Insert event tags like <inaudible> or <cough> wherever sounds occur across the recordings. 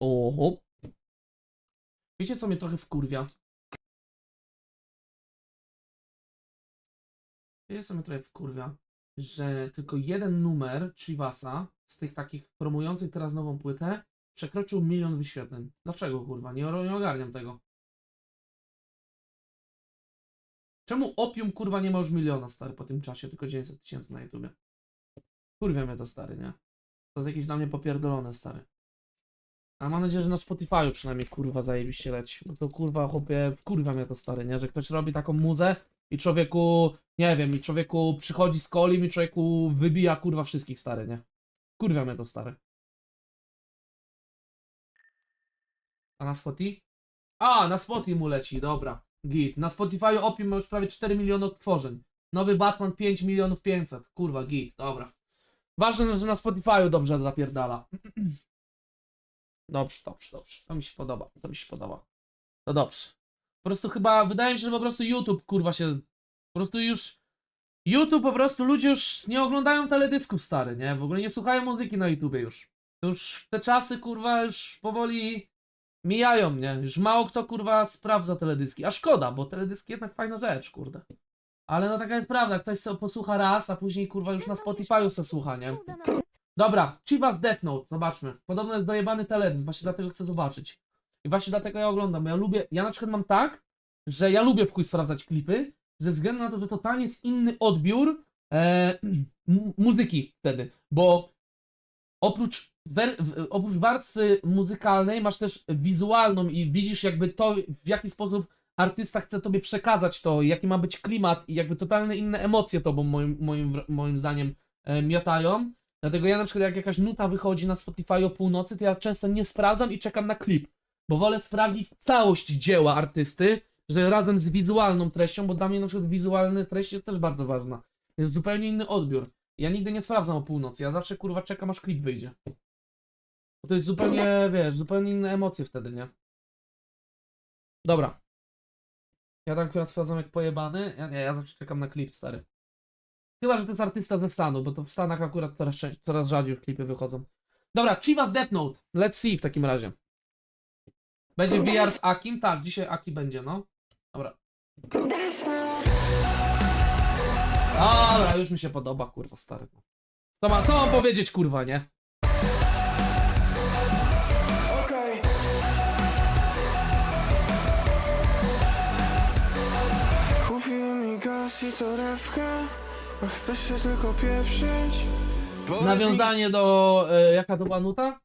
Oho. Wiecie, co mnie trochę wkurwia? Wiecie, co mnie trochę wkurwia? Że tylko jeden numer Chivasa z tych takich promujących teraz nową płytę przekroczył milion wyświetleń. Dlaczego, kurwa? Nie, nie ogarniam tego. Czemu Opium, kurwa, nie ma już miliona, stary, po tym czasie, tylko 900 tysięcy na YouTubie? Kurwia mnie to, stary, nie? To jest jakieś dla mnie popierdolone, stary. A mam nadzieję, że na Spotify'u przynajmniej kurwa zajebiście leci. Bo to kurwa chłopie, kurwa mnie to stary, nie? Że ktoś robi taką muzę i człowieku, nie wiem, i człowieku przychodzi z colim i człowieku wybija kurwa wszystkich stary, nie? Kurwa mnie to stary. A na Spotify? A, na Spotify mu leci, dobra. Git. Na Spotify'u Opium ma już prawie 4 miliony odtworzeń. Nowy Batman 5 milionów 500. Kurwa, git, dobra. Ważne, że na Spotify'u dobrze zapierdala. <clears throat> Dobrze, dobrze, dobrze. To mi się podoba. To mi się podoba. To dobrze. Po prostu chyba wydaje mi się, że po prostu YouTube kurwa się. Po prostu już. YouTube po prostu ludzie już nie oglądają teledysków stary, nie? W ogóle nie słuchają muzyki na YouTubie już. To już te czasy kurwa już powoli mijają, nie? Już mało kto kurwa sprawdza teledyski. A szkoda, bo teledyski jednak fajna rzecz, kurde. Ale no taka jest prawda, ktoś sobie posłucha raz, a później kurwa już na Spotify'u se słucha, nie? Dobra, Chivas Death Note, zobaczmy. Podobno jest dojebany teledysk, właśnie dlatego chcę zobaczyć. I właśnie dlatego ja oglądam, ja lubię, ja na przykład mam tak, że ja lubię w chuj sprawdzać klipy, ze względu na to, że totalnie jest inny odbiór e, <clears throat> mu- muzyki wtedy, bo oprócz, wer, oprócz warstwy muzykalnej masz też wizualną i widzisz jakby to, w jaki sposób artysta chce tobie przekazać to, jaki ma być klimat i jakby totalnie inne emocje tobą moim, moim, moim zdaniem e, miotają. Dlatego ja na przykład jak jakaś nuta wychodzi na Spotify o północy, to ja często nie sprawdzam i czekam na klip. Bo wolę sprawdzić całość dzieła artysty, że razem z wizualną treścią, bo dla mnie na przykład wizualna treść jest też bardzo ważna. Jest zupełnie inny odbiór. Ja nigdy nie sprawdzam o północy, ja zawsze kurwa czekam aż klip wyjdzie. Bo to jest zupełnie, wiesz, zupełnie inne emocje wtedy, nie? Dobra. Ja tak akurat sprawdzam jak pojebany. Ja nie, ja zawsze czekam na klip, stary. Chyba, że to jest artysta ze Stanu, bo to w Stanach akurat coraz, coraz rzadziej już klipy wychodzą. Dobra, Chivas Death Note. Let's see w takim razie. Będzie VR z Akim? Tak, dzisiaj Aki będzie, no. Dobra. Dobra, już mi się podoba, kurwa, stary. Co, ma, co mam powiedzieć, kurwa, nie? Kupiłem mi gaz i torebkę Chcesz się tylko pieprzyć? Nawiązanie do... E, jaka to była nuta?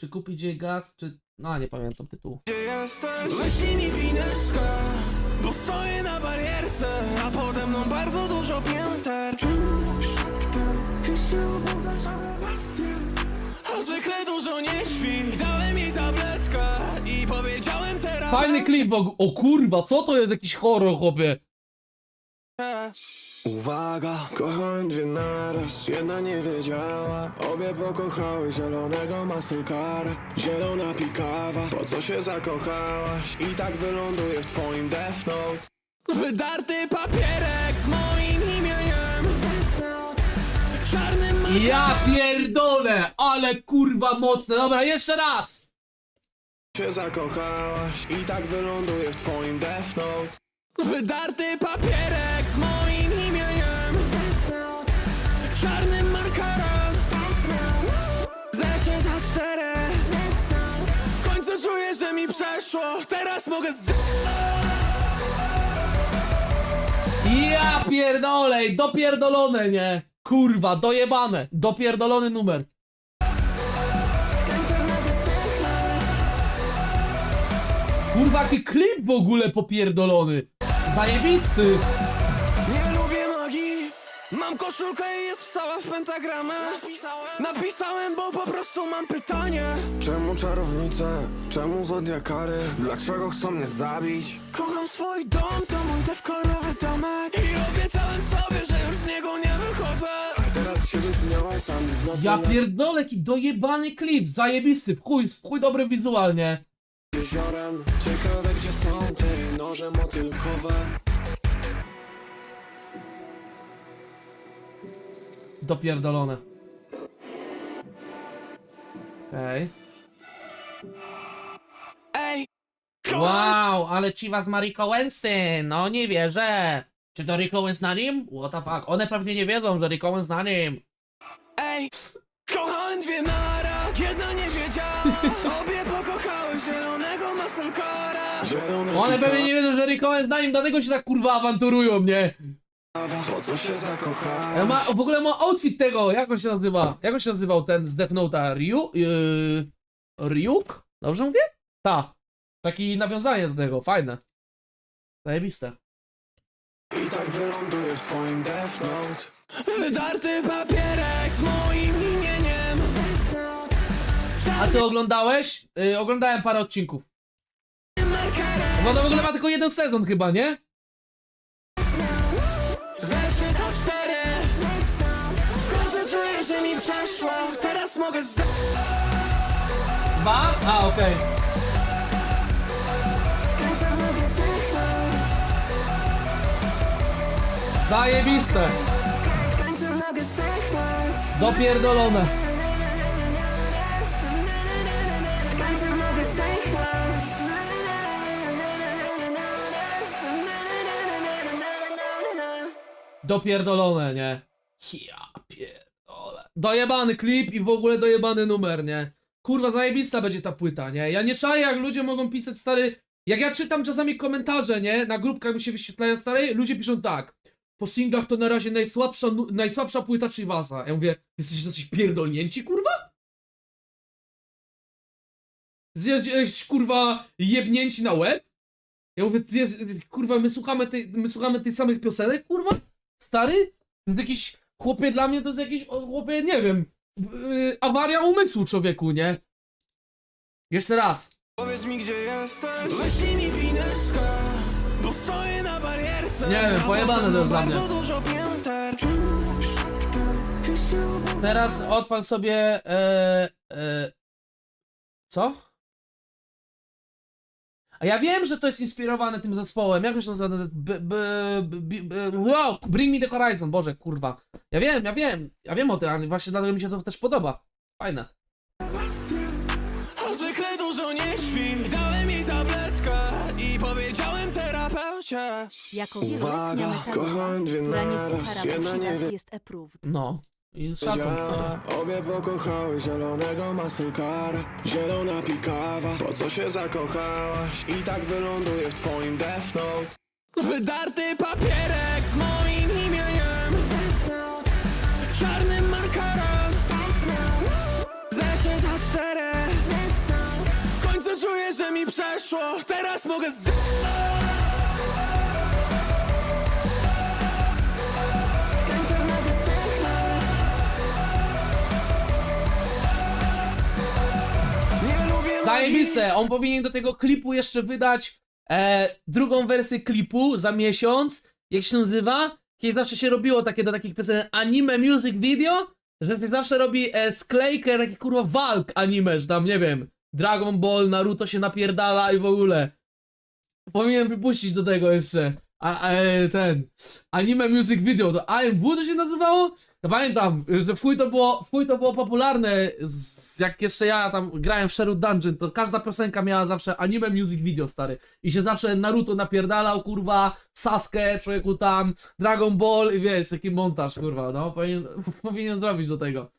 Czy kupić jej gaz, czy... No, nie pamiętam tytułu. Gdzie jesteś? Wyślij mi pineskę Bo stoję na barierce A pode mną bardzo dużo pięter Czemu szeptem? Jeszcze obudzam całe bastie A zwykle dużo nie śpi Dałem jej tabletkę I powiedziałem teraz Fajny klip, bo... O kurwa, co to jest jakiś horror, chłopie? Uwaga, kochałem dwie naraz, jedna nie wiedziała. Obie pokochały zielonego masulkara Zielona pikawa, po co się zakochałaś? I tak wyląduje w twoim Death Note. Wydarty papierek z moim imieniem. Czarnym ma- Ja pierdolę, ale kurwa mocne. Dobra, jeszcze raz. się zakochałaś. I tak wyląduje w twoim Death Note Wydarty papierek z moim imieniem Czarnym markerem Zeszedł za cztery W końcu czuję, że mi przeszło Teraz mogę z... Ja pierdolę, dopierdolone, nie? Kurwa, dojebane, dopierdolony numer. Kurwa, jaki klip w ogóle popierdolony. Zajebisty. Nie lubię magii Mam koszulkę i jest cała w pentagramę Napisałem Napisałem, bo po prostu mam pytanie Czemu czarownice? Czemu zodiakary? Dlaczego chcą mnie zabić? Kocham swój dom, to mój dewkorowy domek I obiecałem sobie, że już z niego nie wychodzę A teraz siedzę z nią sam w nocy Ja pierdolę, jaki dojebany klip, zajebisty, w chuj, w chuj dobry wizualnie. Jeziorem Ciekawe gdzie są te noże motylkowe Dopierdolone. Okej. Ej, Wow, ale Chiva z Marie Owensy, no nie wierzę. Czy to Rick Owens na nim? What the fuck? One pewnie nie wiedzą, że Rick Owens na nim. ej, kochałem dwie naraz, jedna nie wiedziała. Obie pokochały zielonego muscle-cara. Zielona One pewnie nie wiedzą, że Rick Owens na nim, dlatego się tak kurwa awanturują, nie? po co się zakochałem? Ja ma, w ogóle ma outfit tego, jak on się nazywa? Jak on się nazywał ten z Death Note'a? Ryu? Yy, Ryuk? Dobrze mówię? Ta. Taki nawiązanie do tego, fajne. Zajebiste. I tak wyląduję w twoim Death Note Wydarty papierek z moim imieniem A ty oglądałeś? Yy, oglądałem parę odcinków. Bo to w ogóle ma tylko jeden sezon chyba, nie? Zeszły to cztery czuję, że mi przeszło Teraz mogę Dwa? A, okej. Zajebiste. Dopierdolone. Dopierdolone, nie? Ja pierdolę. Dojebany klip i w ogóle dojebany numer, nie? Kurwa, zajebista będzie ta płyta, nie? Ja nie czaję, jak ludzie mogą pisać, stary... Jak ja czytam czasami komentarze, nie? Na grupkach mi się wyświetlają, stary, ludzie piszą tak. Po singlach to na razie najsłabsza, najsłabsza płyta Chivasa. Ja mówię, jesteście jacyś pierdolnięci, kurwa? Jakiś, kurwa, jebnięci na łeb? Ja mówię, jest, kurwa, my słuchamy, tej, my słuchamy tych samych piosenek, kurwa? Stary? To jest jakiś, chłopie, dla mnie to jest jakiś, o, chłopie, nie wiem, yy, awaria umysłu człowieku, nie? Jeszcze raz. Powiedz mi gdzie jesteś mi Bo stoję na barierce Nie wiem, pojebane to jest dla bardzo mnie. dużo pięter Teraz odpal sobie, e, e, co? A ja wiem, że to jest inspirowane tym zespołem. Jak już nazywa? B, b, b, b, wow, Bring Me The Horizon, Boże, kurwa. Ja wiem, ja wiem, ja wiem o tym, ale właśnie dlatego mi się to też podoba. Fajne. Zwykle dużo nie śpi Dałem jej tabletkę I powiedziałem terapeucie Jako Uwaga, wieloletnia kochałem dwie która nie naraz, słucha jedna nie rapu wie- jest approved. No. I szacun. Ja, obie pokochały zielonego muscle-cara Zielona pikawa, po co się zakochałaś? I tak wyląduję w twoim Death Note. Wydarty papierek z moim imieniem. Czarnym markerem. Za cztery. W końcu czuję, że mi przeszło. Teraz mogę zdać Zajebiste! On powinien do tego klipu jeszcze wydać e, drugą wersję klipu za miesiąc. Jak się nazywa? Kiedyś zawsze się robiło takie do takich piosenek anime music video, że się zawsze robi e, sklejkę takich kurwa walk anime, że tam nie wiem, Dragon Ball, Naruto się napierdala i w ogóle. Powinien wypuścić do tego jeszcze. A, e, ten anime music video, to AMW to się nazywało? Ja pamiętam, że w chuj to było, w to było popularne, z, jak jeszcze ja tam grałem w Sherwood Dungeon, to każda piosenka miała zawsze anime music video, stary. I się zawsze Naruto napierdalał, kurwa, Sasuke, człowieku tam, Dragon Ball i wiesz, taki montaż, kurwa, no, powinien, <laughs> powinien zrobić do tego.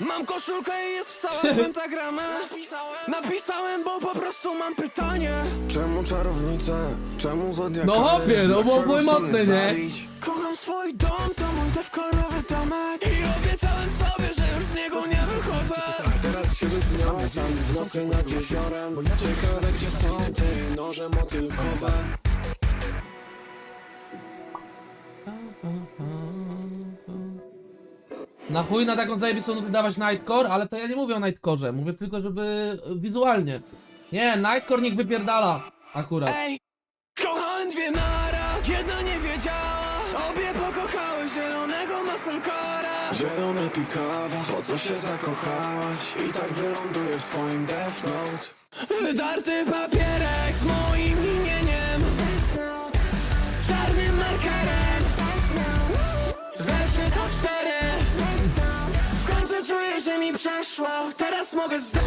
Mam koszulkę i jest w <laughs> pentagramę Napisałem, Napisałem, bo po prostu mam pytanie. Czemu czarownice? Czemu zodiakary? No hopie, no bo były mocne, nie? Kocham swój dom, to mój dewkorowy domek. I obiecałem sobie, że już z niego nie wychodzę. A teraz się wysmiałem sami w nocy nad jeziorem. Ciekawe gdzie są te noże motylkowe Na chuj na taką zajebistą nutę dawać Nightcore, ale to ja nie mówię o Nightcore'ze, mówię tylko, żeby e, wizualnie. Nie, Nightcore niech wypierdala, akurat. Ej, kochałem dwie naraz, jedna nie wiedziała Obie pokochały zielonego muscle-cara Zielona pikawa, po co się zakochałaś? I tak wyląduję w twoim Death Note Wydarty papierek z moim przeszło teraz mogę zdać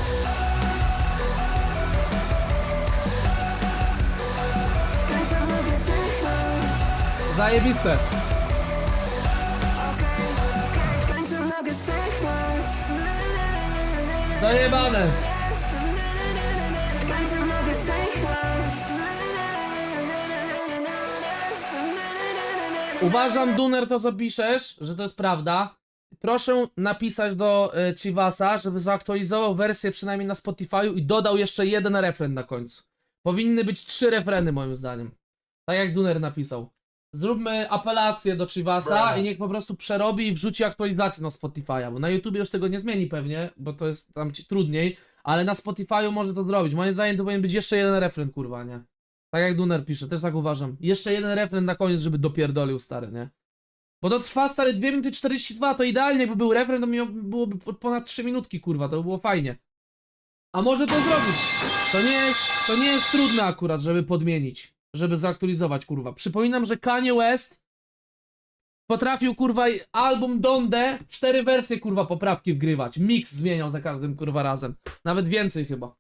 Zajebiste. Dojebane. Uważam, Duner, to co piszesz, że to jest prawda. Proszę napisać do y, Chivasa, żeby zaktualizował wersję przynajmniej na Spotify'u i dodał jeszcze jeden refren na końcu. Powinny być trzy refreny moim zdaniem. Tak jak Duner napisał. Zróbmy apelację do Chivasa i niech po prostu przerobi i wrzuci aktualizację na Spotify'a, bo na YouTube już tego nie zmieni pewnie, bo to jest tam ci trudniej, ale na Spotify'u może to zrobić. Moim zdaniem to powinien być jeszcze jeden refren, kurwa, nie? Tak jak Duner pisze, też tak uważam. Jeszcze jeden refren na koniec, żeby dopierdolił stary, nie? Bo to trwa stary 2 minuty 42, to idealnie, by był refren, to miał, byłoby po- ponad 3 minutki, kurwa, to by było fajnie. A może to zrobić? To nie jest, to nie jest trudne akurat, żeby podmienić, żeby zaktualizować, kurwa. Przypominam, że Kanye West potrafił, kurwa, album Donde cztery wersje, kurwa, poprawki wgrywać. Mix zmieniał za każdym, kurwa, razem. Nawet więcej chyba.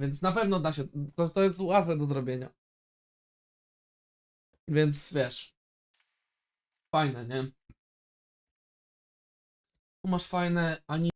Więc na pewno da się, to, to jest łatwe do zrobienia. Więc wiesz. Fajne, nie? Tu masz fajne ani